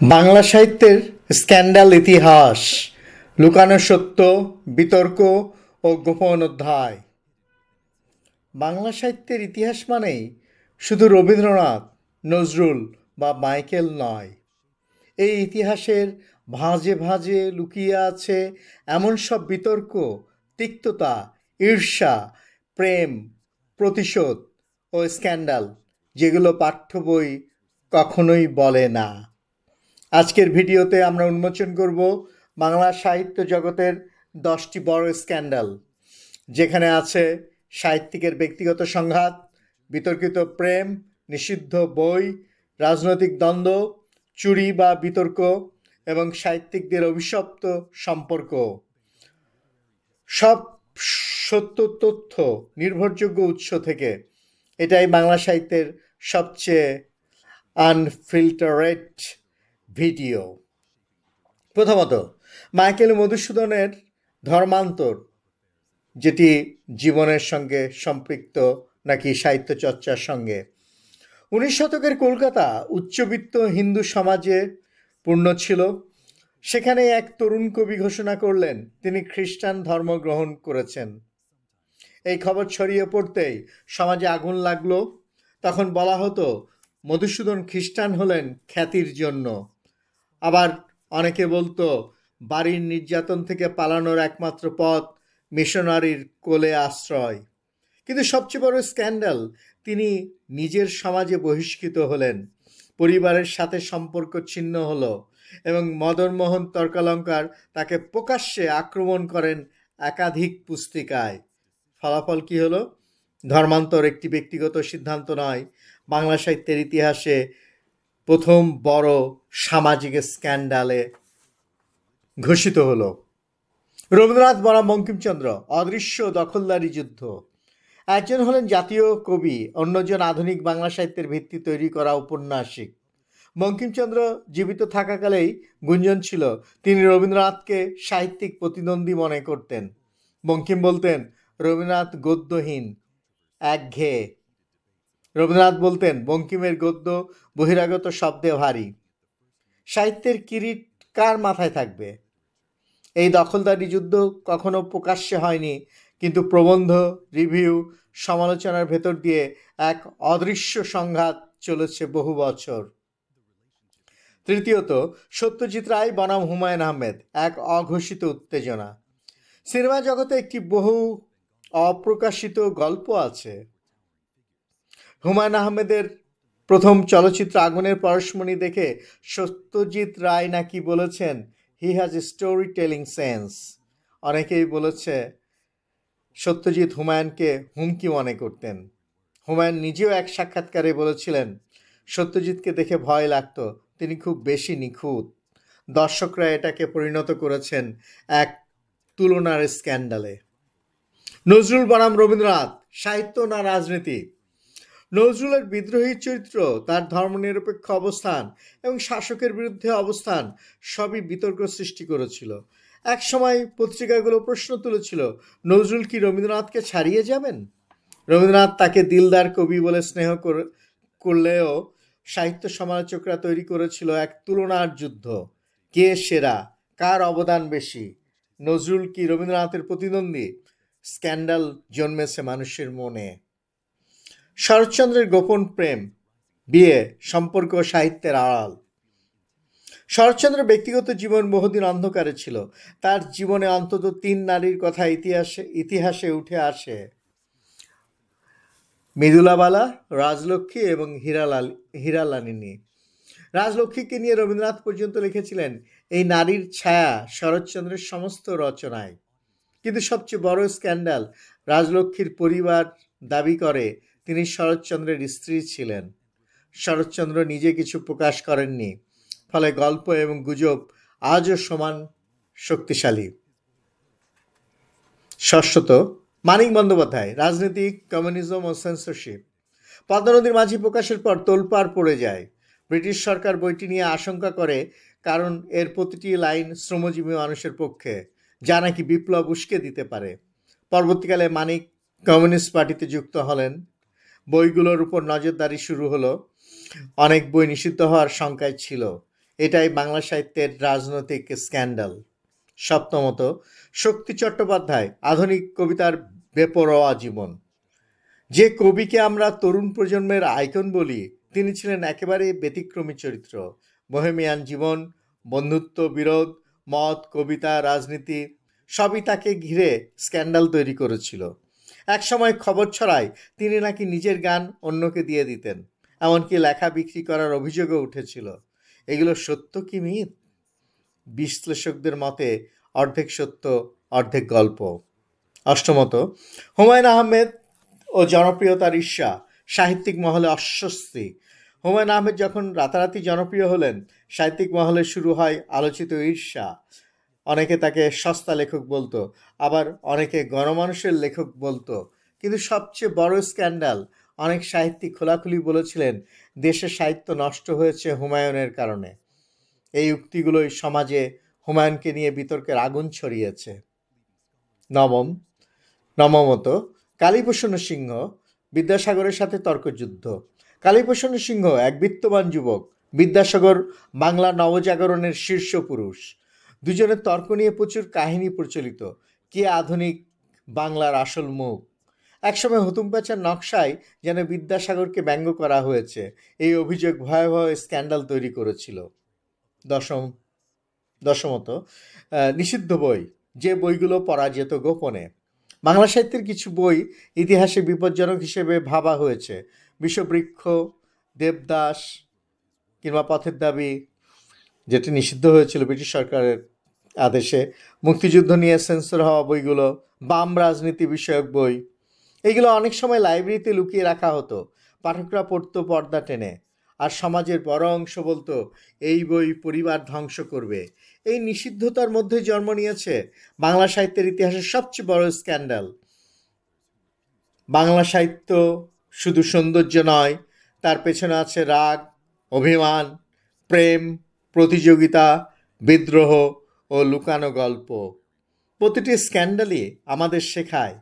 বাংলা সাহিত্যের স্ক্যান্ডাল ইতিহাস, লুকানো সত্য, বিতর্ক ও গোপন অধ্যায়। বাংলা সাহিত্যের ইতিহাস মানেই শুধু রবীন্দ্রনাথ, নজরুল বা মাইকেল নয়। এই ইতিহাসের ভাঁজে ভাঁজে লুকিয়ে আছে এমন সব বিতর্ক, তিক্ততা, ঈর্ষা, প্রেম, প্রতিশোধ ও স্ক্যান্ডাল যেগুলো পাঠ্য বই কখনোই বলে না। আজকের ভিডিওতে আমরা উন্মোচন করব বাংলা সাহিত্য জগতের দশটি বড় স্ক্যান্ডাল, যেখানে আছে সাহিত্যিকের ব্যক্তিগত সংঘাত, বিতর্কিত প্রেম, নিষিদ্ধ বই, রাজনৈতিক দ্বন্দ্ব, চুরি বা বিতর্ক এবং সাহিত্যিকদের অভিশপ্ত সম্পর্ক। সব সত্য তথ্য নির্ভরযোগ্য উৎস থেকে এটাই বাংলা সাহিত্যের সবচেয়ে আনফিল্টারেট ভিডিও। প্রথমত, মাইকেল মধুসূদনের ধর্মান্তর, যেটি জীবনের সঙ্গে সম্পৃক্ত নাকি সাহিত্য চর্চার সঙ্গে। উনিশ শতকের কলকাতা উচ্চবিত্ত হিন্দু সমাজে পূর্ণ ছিল। সেখানে এক তরুণ কবি ঘোষণা করলেন, তিনি খ্রিস্টান ধর্ম গ্রহণ করেছেন। এই খবর ছড়িয়ে পড়তেই সমাজে আগুন লাগল। তখন বলা হতো, মধুসূদন খ্রিস্টান হলেন খ্যাতির জন্য। আবার অনেকে বলতো, বাড়ির নির্যাতন থেকে পালানোর একমাত্র পথ মিশনারির কোলে আশ্রয়। কিন্তু সবচেয়ে বড় স্ক্যান্ডাল, তিনি নিজের সমাজে বহিষ্কৃত হলেন। পরিবারের সাথে সম্পর্ক ছিন্ন হলো এবং মদনমোহন তর্কালঙ্কার তাকে প্রকাশ্যে আক্রমণ করেন একাধিক পুস্তিকায়। ফলাফল কি হলো? ধর্মান্তর একটি ব্যক্তিগত সিদ্ধান্ত নয়। বাংলা সাহিত্যের ইতিহাসে প্রথম বড় সামাজিক স্ক্যান্ডালে ঘোষিত হলো। রবীন্দ্রনাথ বনাম বঙ্কিমচন্দ্র, অদৃশ্য দখলদারি যুদ্ধ। একজন হলেন জাতীয় কবি, অন্যজন আধুনিক বাংলা সাহিত্যের ভিত্তি তৈরি করা উপন্যাসিক। বঙ্কিমচন্দ্র জীবিত থাকাকালেই গুঞ্জন ছিল, তিনি রবীন্দ্রনাথকে সাহিত্যিক প্রতিদ্বন্দ্বী মনে করতেন। বঙ্কিম বলতেন, রবীন্দ্রনাথ গদ্যহীন, একঘেয়ে রবীন্দ্রনাথ বলতেন, বঙ্কিমের গদ্য বহিরাগত শব্দে ভারী। সাহিত্যের কিরিট কার মাথায় থাকবে? এই দখলদারি যুদ্ধ কখনো প্রকাশ্যে হয়নি, কিন্তু প্রবন্ধ, রিভিউ, সমালোচনার ভেতর দিয়ে এক অদৃশ্য সংঘাত চলেছে বহু বছর। তৃতীয়ত, সত্যজিৎ রায়, বনাম হুমায়ুন আহমেদ, এক অঘোষিত উত্তেজনা। সিনেমা জগতে একটি বহু অপ্রকাশিত গল্প আছে। হুমায়ুন আহমেদের প্রথম চলচ্চিত্র আগুনের পরশমণি দেখে সত্যজিৎ রায় নাকি বলেছেন he has a storytelling sense অনেকেই বলেছে, সত্যজিৎ হুমায়ুনকে হুমকি মনে করতেন। হুমায়ুন নিজেও এক সাক্ষাৎকারে বলেছিলেন, সত্যজিৎকে দেখে ভয় লাগতো, তিনি খুব বেশি নিখুঁত। দর্শকরা এটাকে পরিণত করেছেন এক তুলনার স্ক্যান্ডালে। নজরুল বনাম রবীন্দ্রনাথ, সাহিত্য না রাজনীতি? নজরুলের বিদ্রোহী চরিত্র, তার ধর্মনিরপেক্ষ অবস্থান এবং শাসকের বিরুদ্ধে অবস্থান সবই বিতর্ক সৃষ্টি করেছিল। এক সময় পত্রিকাগুলো প্রশ্ন তুলেছিল, নজরুল কি রবীন্দ্রনাথকে ছাড়িয়ে যাবেন? রবীন্দ্রনাথ তাকে দিলদার কবি বলে স্নেহ করে- করলেও সাহিত্য সমালোচকরা তৈরি করেছিল এক তুলনার যুদ্ধ। কে সেরা? কার অবদান বেশি? নজরুল কি রবীন্দ্রনাথের প্রতিদ্বন্দ্বী? স্ক্যান্ডাল জন্মেছে মানুষের মনে। শরৎচন্দ্রের গোপন প্রেম, বিয়ে, সম্পর্ক সাহিত্যের আড়াল। শরৎচন্দ্রের ব্যক্তিগত জীবন বহুদিন অন্ধকারে ছিল। তার জীবনে অন্তত তিন নারীর কথা ইতিহাসে ইতিহাসে উঠে আসে। মৃদুলাবালা, রাজলক্ষ্মী এবং হীরালাল, হীরালালিনী। রাজলক্ষ্মীকে নিয়ে রবীন্দ্রনাথ পর্যন্ত লিখেছিলেন, এই নারীর ছায়া শরৎচন্দ্রের সমস্ত রচনায়। কিন্তু সবচেয়ে বড় স্ক্যান্ডাল রাজলক্ষ্মীর পরিবার দাবি করে তিনি শরৎচন্দ্রের স্ত্রী ছিলেন। শরৎচন্দ্র নিজে কিছু প্রকাশ করেননি, ফলে গল্প এবং গুজব আজও সমান শক্তিশালী। ষষ্ঠত, মানিক বন্দ্যোপাধ্যায়, রাজনীতিক কমিউনিজম ও সেন্সরশিপ পদ্মা নদীর মাঝি প্রকাশের পর তোলপাড় পড়ে যায়। ব্রিটিশ সরকার বইটি নিয়ে আশঙ্কা করে, কারণ এর প্রতিটি লাইন শ্রমজীবী মানুষের পক্ষে, যা নাকি বিপ্লব উস্কে দিতে পারে। পরবর্তীকালে মানিক কমিউনিস্ট পার্টিতে যুক্ত হলেন। বইগুলোর উপর নজরদারি শুরু হলো। অনেক বই নিষিদ্ধ হওয়ার শঙ্কায় ছিল। এটাই বাংলা সাহিত্যের রাজনৈতিক স্ক্যান্ডাল। সপ্তমত শক্তি চট্টোপাধ্যায়, আধুনিক কবিতার বেপরোয়া জীবন। যে কবিকে আমরা তরুণ প্রজন্মের আইকন বলি, তিনি ছিলেন একেবারে ব্যতিক্রমী চরিত্র। বহেমিয়ান জীবন, বন্ধুত্ব, বিরোধ, মত, কবিতা, রাজনীতি, সবই তাকে ঘিরে স্ক্যান্ডাল তৈরি করেছিল। একসময় খবর ছড়ায় তিনি নাকি নিজের গান অন্যকে দিয়ে দিতেন, এমনকি লেখা বিক্রি করার অভিযোগও উঠেছিল। এগুলো সত্য কি মিথ? বিশ্লেষকদের মতে অর্ধেক সত্য, অর্ধেক গল্প। অষ্টমত, হুমায়ুন আহমেদ ও জনপ্রিয়তার ঈর্ষা সাহিত্যিক মহলে অস্বস্তি। হুমায়ুন আহমেদ যখন রাতারাতি জনপ্রিয় হলেন, সাহিত্যিক মহলে শুরু হয় আলোচিত ঈর্ষা। অনেকে তাকে সস্তা লেখক বলতো, আবার অনেকে গণমানুষের লেখক বলতো। কিন্তু সবচেয়ে বড় স্ক্যান্ডাল, অনেক সাহিত্যিক খোলাখুলি বলেছিলেন, দেশের সাহিত্য নষ্ট হয়েছে হুমায়ুনের কারণে। এই উক্তিগুলোই সমাজে হুমায়ুনকে নিয়ে বিতর্কের আগুন ছড়িয়েছে। নবম, নবমত, কালীপ্রসন্ন সিংহ, বিদ্যাসাগরের সাথে তর্কযুদ্ধ। কালীপ্রসন্ন সিংহ এক বিত্তবান যুবক, বিদ্যাসাগর বাংলা নবজাগরণের শীর্ষ পুরুষ। দুজনের তর্ক নিয়ে প্রচুর কাহিনী প্রচলিত। কে আধুনিক বাংলার আসল মুখ? একসময় হুতুম প্যাচার নকশায় যেন বিদ্যাসাগরকে ব্যঙ্গ করা হয়েছে, এই অভিযোগ ভয়াবহ স্ক্যান্ডাল তৈরি করেছিল। দশম, দশমত নিষিদ্ধ বই, যে বইগুলো পড়া যেত গোপনে। বাংলা সাহিত্যের কিছু বই ইতিহাসে বিপজ্জনক হিসেবে ভাবা হয়েছে। বিষবৃক্ষ, দেবদাস কিংবা পথের দাবি, যেটি নিষিদ্ধ হয়েছিল ব্রিটিশ সরকারের আদেশে মুক্তিযুদ্ধ নিয়ে সেন্সর হওয়া বইগুলো, বাম রাজনীতি বিষয়ক বই, এগুলো অনেক সময় লাইব্রেরিতে লুকিয়ে রাখা হতো, পাঠকরা পড়তো পর্দা টেনে। আর সমাজের বড় অংশ বলতো, এই বই পরিবার ধ্বংস করবে। এই নিষিদ্ধতার মধ্যে জন্ম নিয়েছে বাংলা সাহিত্যের ইতিহাসের সবচেয়ে বড় স্ক্যান্ডাল। বাংলা সাহিত্য শুধু সৌন্দর্য নয়, তার পেছনে আছে রাগ, অভিমান, প্রেম, প্রতিযোগিতা, বিদ্রোহ ও লুকানো গল্প। প্রতিটি স্ক্যান্ডালই আমাদের শেখায়।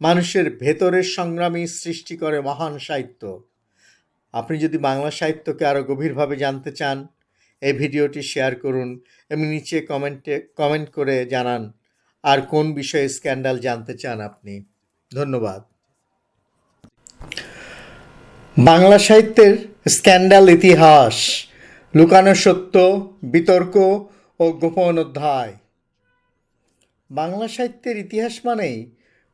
মানুষের ভেতরের সংগ্রামী সৃষ্টি করে মহান সাহিত্য। আপনি যদি বাংলা সাহিত্যকে আরও গভীরভাবে জানতে চান, এই ভিডিওটি শেয়ার করুন এবং নিচে কমেন্টে, কমেন্ট করে জানান আর কোন বিষয়ে স্ক্যান্ডাল জানতে চান আপনি। ধন্যবাদ। বাংলা সাহিত্যের স্ক্যান্ডাল ইতিহাস, লুকানো সত্য, বিতর্ক ও গোপন অধ্যায়। বাংলা সাহিত্যের ইতিহাস মানেই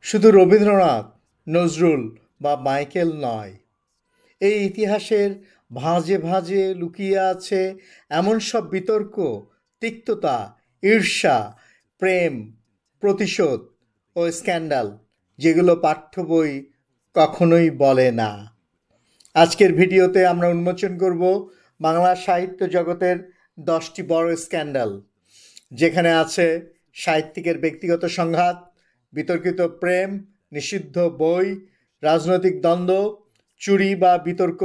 শুধু রবীন্দ্রনাথ, নজরুল বা মাইকেল নয়। এই ইতিহাসের ভাঁজে ভাঁজে লুকিয়ে আছে এমন সব বিতর্ক, তিক্ততা, ঈর্ষা, প্রেম, প্রতিশোধ ও স্ক্যান্ডাল যেগুলো পাঠ্য বই কখনোই বলে না। আজকের ভিডিওতে আমরা উন্মোচন করব বাংলা সাহিত্য জগতের দশটি বড় স্ক্যান্ডাল, যেখানে আছে সাহিত্যিকের ব্যক্তিগত সংঘাত, বিতর্কিত প্রেম, নিষিদ্ধ বই, রাজনৈতিক দ্বন্দ্ব, চুরি বা বিতর্ক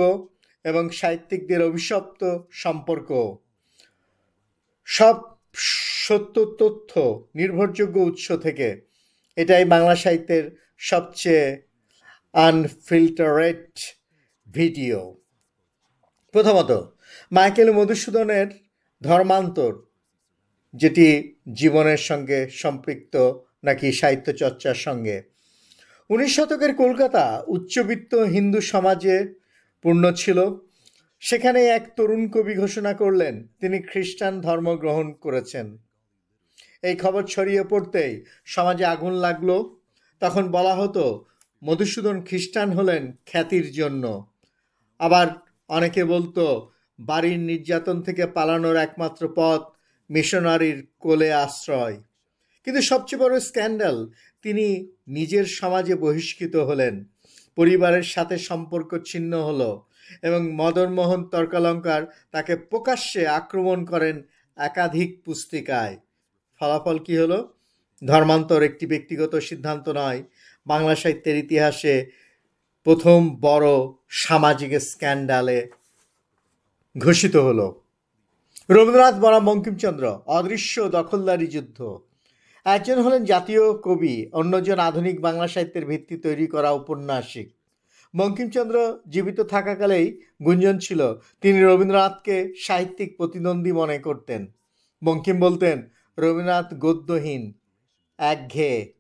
এবং সাহিত্যিকদের অভিশপ্ত সম্পর্ক। সব সত্য তথ্য নির্ভরযোগ্য উৎস থেকে এটাই বাংলা সাহিত্যের সবচেয়ে আনফিল্টারেট ভিডিও প্রথমত, মাইকেল মধুসূদনের ধর্মান্তর, যেটি জীবনের সঙ্গে সম্পৃক্ত নাকি সাহিত্য চর্চার সঙ্গে। উনিশ শতকের কলকাতা উচ্চবিত্ত হিন্দু সমাজে পূর্ণ ছিল। সেখানে এক তরুণ কবি ঘোষণা করলেন, তিনি খ্রিস্টান ধর্ম গ্রহণ করেছেন। এই খবর ছড়িয়ে পড়তেই সমাজে আগুন লাগল। তখন বলা হতো, মধুসূদন খ্রিস্টান হলেন খ্যাতির জন্য। আবার অনেকে বলতো বাড়ির নির্যাতন থেকে পালানোর একমাত্র পথ মিশনারির কোলে আশ্রয়। কিন্তু সবচেয়ে বড় স্ক্যান্ডাল, তিনি নিজের সমাজে বহিষ্কৃত হলেন। পরিবারের সাথে সম্পর্ক ছিন্ন হলো এবং মদনমোহন তর্কালঙ্কার তাকে প্রকাশ্যে আক্রমণ করেন একাধিক পুস্তিকায়। ফলাফল কি হলো? ধর্মান্তর একটি ব্যক্তিগত সিদ্ধান্ত নয়। বাংলা সাহিত্যের ইতিহাসে প্রথম বড় সামাজিক স্ক্যান্ডালে ঘোষিত হলো। রবীন্দ্রনাথ বনাম বঙ্কিমচন্দ্র, অদৃশ্য দখলদারি যুদ্ধ। একজন হলেন জাতীয় কবি, অন্যজন আধুনিক বাংলা সাহিত্যের ভিত্তি তৈরি করা ঔপন্যাসিক বঙ্কিমচন্দ্র জীবিত থাকাকালেই গুঞ্জন ছিল, তিনি রবীন্দ্রনাথকে সাহিত্যিক প্রতিদ্বন্দ্বী মনে করতেন। বঙ্কিম বলতেন, রবীন্দ্রনাথ গদ্যহীন, একঘেয়ে।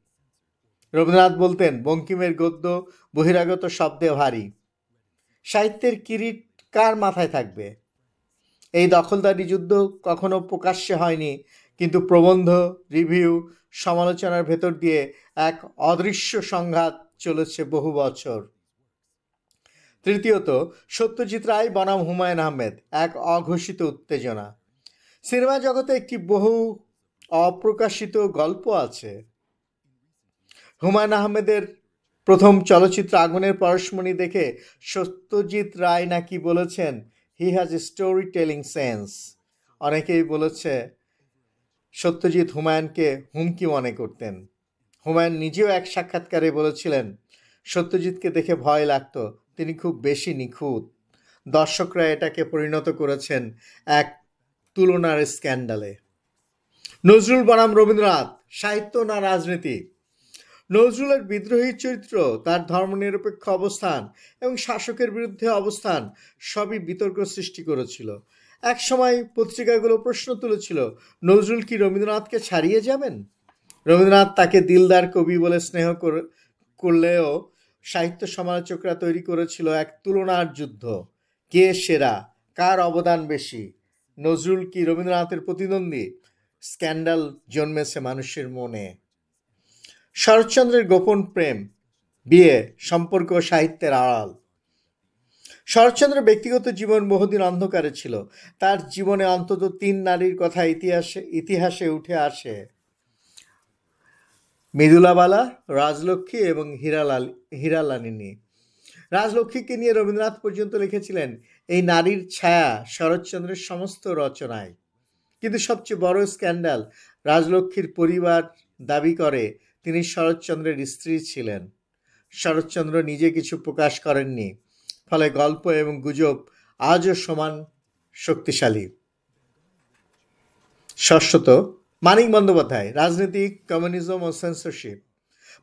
রবীন্দ্রনাথ বলতেন, বঙ্কিমের গদ্য বহিরাগত শব্দে ভারী। সাহিত্যের কিরিট কার মাথায় থাকবে? এই দখলদারি যুদ্ধ কখনো প্রকাশ্যে হয়নি, কিন্তু প্রবন্ধ রিভিউ সমালোচনার ভেতর দিয়ে এক অদৃশ্য সংঘাত চলেছে বহু বছর। তৃতীয়ত, সত্যজিৎ রায়, বনাম হুমায়ুন আহমেদ, এক অঘোষিত উত্তেজনা। সিনেমা জগতে একটি বহু অপ্রকাশিত গল্প আছে। হুমায়ুন আহমেদের প্রথম চলচ্চিত্র আগুনের পরশমণি দেখে সত্যজিৎ রায় নাকি বলেছেন he has a storytelling sense অনেকেই বলেছে, সত্যজিৎ হুমায়ুনকে হুমকি মনে করতেন। হুমায়ুন নিজেও এক সাক্ষাৎকারে বলেছিলেন, সত্যজিৎকে দেখে ভয় লাগতো, তিনি খুব বেশি নিখুঁত। দর্শকরা এটাকে পরিণত করেছেন এক তুলনার স্ক্যান্ডালে। নজরুল বনাম রবীন্দ্রনাথ, সাহিত্য না রাজনীতি? নজরুলের বিদ্রোহী চরিত্র, তার ধর্মনিরপেক্ষ অবস্থান এবং শাসকের বিরুদ্ধে অবস্থান সবই বিতর্ক সৃষ্টি করেছিল। এক সময় পত্রিকাগুলো প্রশ্ন তুলেছিল, নজরুল কি রবীন্দ্রনাথকে ছাড়িয়ে যাবেন? রবীন্দ্রনাথ তাকে দিলদার কবি বলে স্নেহ করে- করলেও সাহিত্য সমালোচকরা তৈরি করেছিল এক তুলনার যুদ্ধ। কে সেরা? কার অবদান বেশি? নজরুল কি রবীন্দ্রনাথের প্রতিদ্বন্দ্বী? স্ক্যান্ডাল জন্মেছে মানুষের মনে। শরৎচন্দ্রের গোপন প্রেম, বিয়ে, সম্পর্ক সাহিত্যের আড়াল। শরৎচন্দ্রের ব্যক্তিগত জীবন বহুদিন অন্ধকারে ছিল। তার জীবনে অন্তত তিন নারীর কথা ইতিহাসে ইতিহাসে উঠে আসে। মৃদুলাবালা, রাজলক্ষ্মী এবং হীরালাল, হীরালালিনী। রাজলক্ষ্মীকে নিয়ে রবীন্দ্রনাথ পর্যন্ত লিখেছিলেন, এই নারীর ছায়া শরৎচন্দ্রের সমস্ত রচনায়। কিন্তু সবচেয়ে বড় স্ক্যান্ডাল রাজলক্ষ্মীর পরিবার দাবি করে তিনি শরৎচন্দ্রের স্ত্রী ছিলেন। শরৎচন্দ্র নিজে কিছু প্রকাশ করেননি, ফলে গল্প এবং গুজব আজও সমান শক্তিশালী। ষষ্ঠত, মানিক বন্দ্যোপাধ্যায়, রাজনীতিক কমিউনিজম ও সেন্সরশিপ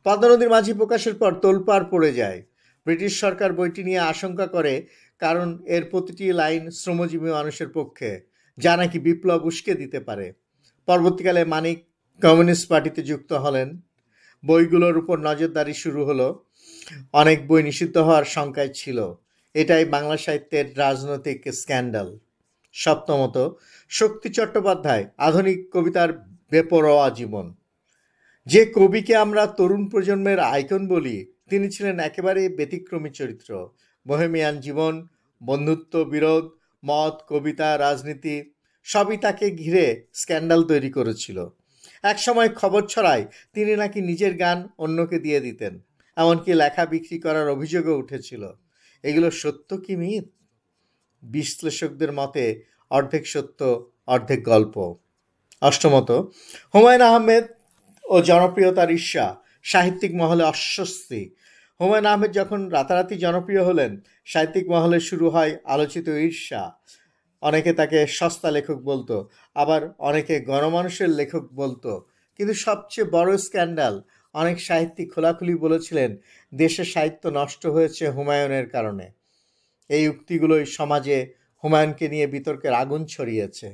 পদ্মা নদীর মাঝি প্রকাশের পর তোলপাড় পড়ে যায়। ব্রিটিশ সরকার বইটি নিয়ে আশঙ্কা করে, কারণ এর প্রতিটি লাইন শ্রমজীবী মানুষের পক্ষে, যা নাকি বিপ্লব উস্কে দিতে পারে। পরবর্তীকালে মানিক কমিউনিস্ট পার্টিতে যুক্ত হলেন। বইগুলোর উপর নজরদারি শুরু হলো। অনেক বই নিষিদ্ধ হওয়ার শঙ্কায় ছিল। এটাই বাংলা সাহিত্যের রাজনৈতিক স্ক্যান্ডাল। সপ্তমত শক্তি চট্টোপাধ্যায়, আধুনিক কবিতার বেপরোয়া জীবন। যে কবিকে আমরা তরুণ প্রজন্মের আইকন বলি, তিনি ছিলেন একেবারে ব্যতিক্রমী চরিত্র। বহেমিয়ান জীবন, বন্ধুত্ব, বিরোধ, মত, কবিতা, রাজনীতি, সবই তাকে ঘিরে স্ক্যান্ডাল তৈরি করেছিল। এক সময় খবর ছড়ায়, তিনি নাকি নিজের গান অন্যকে দিয়ে দিতেন। এমনকি লেখা বিক্রি করার অভিযোগও উঠেছিল। এগুলো সত্য কি মিথ? বিশ্লেষকদের মতে, অর্ধেক সত্য, অর্ধেক গল্প। অষ্টমত, হুমায়ুন আহমেদ ও জনপ্রিয়তার ঈর্ষা সাহিত্যিক মহলে অস্বস্তি। হুমায়ুন আহমেদ যখন রাতারাতি জনপ্রিয় হলেন, সাহিত্যিক মহলে শুরু হয় আলোচিত ঈর্ষা। অনেকে তাকে সস্তা লেখক বলতো, আবার অনেকে গণমানুষের লেখক বলতো। কিন্তু সবচেয়ে বড় স্ক্যান্ডাল, অনেক সাহিত্যিক খোলাখুলি বলেছিলেন, দেশের সাহিত্য নষ্ট হয়েছে হুমায়ুনের কারণে। এই উক্তিগুলোই সমাজে হুমায়ুনকে নিয়ে বিতর্কের আগুন ছড়িয়েছে।